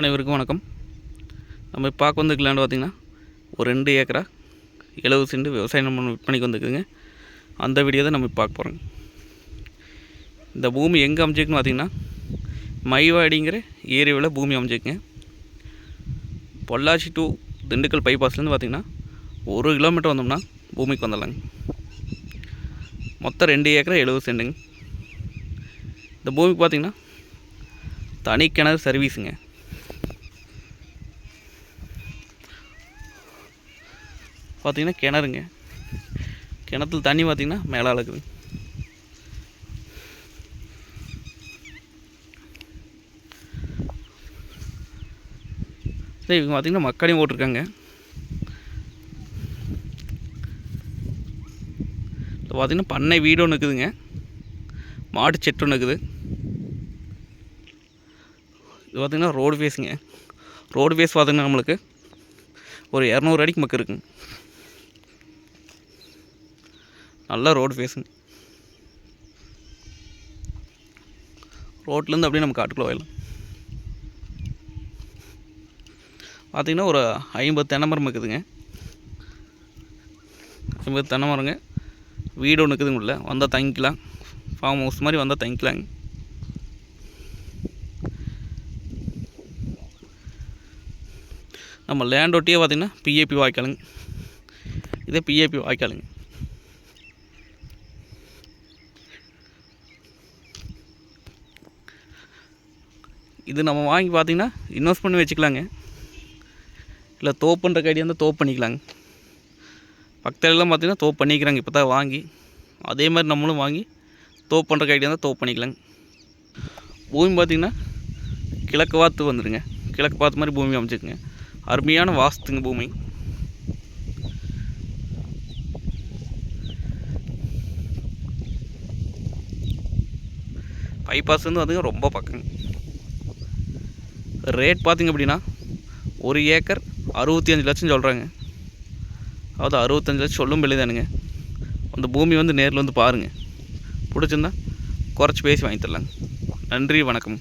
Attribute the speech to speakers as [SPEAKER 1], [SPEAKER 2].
[SPEAKER 1] அனைவருக்கும் வணக்கம். நம்ம பார்க்க வந்துருக்கு லேண்டு பார்த்திங்கன்னா ஒரு ரெண்டு ஏக்கரா எழுபது சென்ட் விவசாயம் நம்ம விற்பனைக்கு வந்துருக்குதுங்க. அந்த வீடியோ தான் நம்ம பார்க்க போகிறோங்க இந்த பூமி எங்கே அமைஞ்சிருக்குன்னு பார்த்திங்கன்னா மைவாடிங்கிற ஏரியாவில் பூமி அமைஞ்சிருக்குங்க. பொள்ளாச்சி டு திண்டுக்கல் பைபாஸ்லேருந்து பார்த்திங்கன்னா ஒரு கிலோமீட்டர் வந்தோம்னா பூமிக்கு வந்துடலாங்க. மொத்தம் ரெண்டு ஏக்கரா எழுபது சென்ட்டுங்க. இந்த பூமிக்கு பார்த்திங்கன்னா தனி கிணறு சர்வீஸுங்க பார்த்திங்கன்னா கிணறுங்க. கிணத்துல தண்ணி பார்த்திங்கன்னா மேலே அளக்குது சரி இவங்க பார்த்தீங்கன்னா மக்காடியும் போட்டிருக்காங்க. இப்போ பார்த்தீங்கன்னா பண்ணை வீடு ஒன்று இருக்குதுங்க. மாட்டு செட்டு ஒன்று இருக்குது. இது பார்த்திங்கன்னா ரோடு ஃபேஸுங்க ரோடு ஃபேஸ் பார்த்திங்கன்னா நம்மளுக்கு ஒரு இரநூறு அடிக்கு மக்கள் இருக்குங்க. நல்லா ரோடு ஃபேஸுங்க ரோட்லேருந்து அப்படியே நம்ம காட்டுக்குள்ளே போயிடலாம். பார்த்திங்கன்னா ஒரு ஐம்பது தென்னை மரம் இருக்குதுங்க. ஐம்பது தென்னை மரங்க. வீடு ஒன்று இருக்குதுங்க உள்ள. வந்தால் தங்கிக்கலாம். ஃபார்ம் ஹவுஸ் மாதிரி வந்தால் தங்கிக்கலாங்க. நம்ம லேண்ட் ஒட்டியே பார்த்திங்கன்னா பிஏபி வாய்க்காலுங்க. இதே பிஏபி வாய்க்காலுங்க. இது நம்ம வாங்கி பார்த்திங்கன்னா இன்வெஸ்ட் பண்ணி வச்சுக்கலாங்க. இல்லை தோப்புன்ற பண்ணுற இருந்தால் வந்து தோப்பு பண்ணிக்கலாங்க. பக்தர்கள்லாம் பார்த்திங்கன்னா தோப்பு பண்ணிக்கிறாங்க இப்போ தான் வாங்கி. அதே மாதிரி நம்மளும் வாங்கி தோப்பு பண்ணுற கைடியாக இருந்தால் தோப்பு பண்ணிக்கலாங்க. பூமி பார்த்திங்கன்னா கிழக்கு வாத்து வந்துடுங்க கிழக்கு பார்த்த மாதிரி பூமி அமைச்சுக்குங்க அருமையான வாஸ்துங்க பூமி. பைபாஸ் வந்து அதுங்க ரொம்ப பக்கங்க. ரேட் பார்த்திங்க அப்படின்னா ஒரு ஏக்கர் அறுபத்தி அஞ்சு லட்சம் சொல்கிறாங்க அதாவது அறுபத்தஞ்சு லட்சம் சொல்லும் தானுங்க. அந்த பூமி வந்து நேரில் வந்து பாருங்கள் பிடிச்சிருந்தா குறைச்சி பேசி வாங்கி தரலாங்க. நன்றி வணக்கம்.